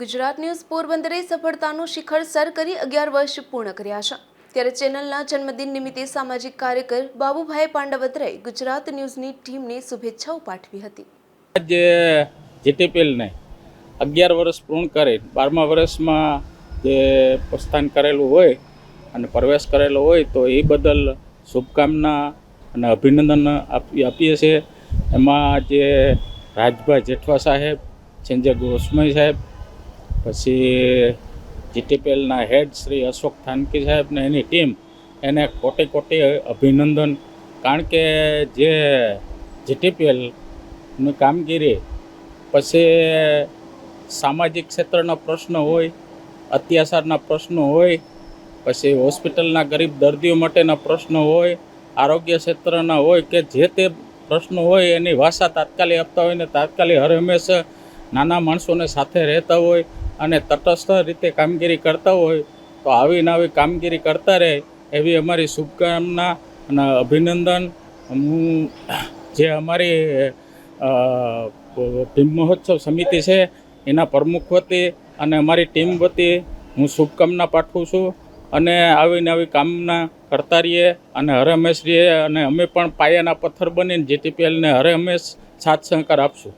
Gujarat news પોરબંદરે સફળતાનું શિખર sir કરી અગિયાર વર્ષ પૂર્ણ કર્યા છે. ત્યારે ચેનલના જન્મદિન નિમિત્તે સામાજિક કાર્યકર બાબુભાઈ પાંડવત્રાએ ગુજરાત ન્યૂઝની ટીમને શુભેચ્છાઓ પાઠવી હતી. જે જીટીપીએલને અગિયાર વર્ષ પૂર્ણ કરી, બારમા વર્ષમાં જે પ્રસ્થાન કરેલું હોય અને પ્રવેશ કરેલો હોય તો એ બદલ શુભકામના અને અભિનંદન આપી, આપીએ છીએ. એમાં જે રાજભાઈ જેઠવા સાહેબ સંજય ગોસ્વામી સાહેબ પછી જીટીપીએલના હેડ શ્રી અશોક થાનકી સાહેબને એની ટીમ એને કોટી કોટી અભિનંદન. કારણ કે જે જીટીપીએલની કામગીરી, પછી સામાજિક ક્ષેત્રના પ્રશ્નો હોય, અત્યાચારના પ્રશ્નો હોય, પછી હોસ્પિટલના ગરીબ દર્દીઓ માટેના પ્રશ્નો હોય, આરોગ્ય ક્ષેત્રના હોય કે જે તે પ્રશ્નો હોય એની ભાષા તાત્કાલિક આપતા હોય ને તાત્કાલિક હર હંમેશા નાના માણસોને સાથે રહેતા હોય અને તટસ્થ રીતે કામગીરી કરતા હોય તો આવી ને આવી કામગીરી કરતા રહે એવી અમારી શુભકામના અને અભિનંદન. હું જે અમારી ભીમ મહોત્સવ સમિતિ છે એના પ્રમુખ વતી અને અમારી ટીમ વતી હું શુભકામના પાઠવું છું અને આવી ને આવી કામના કરતા રહીએ અને હરે હંમેશ રહીએ અને અમે પણ પાયાના પથ્થર બનીને જીટીપીએલને હરે હંમેશ સાથ સહકાર આપશું.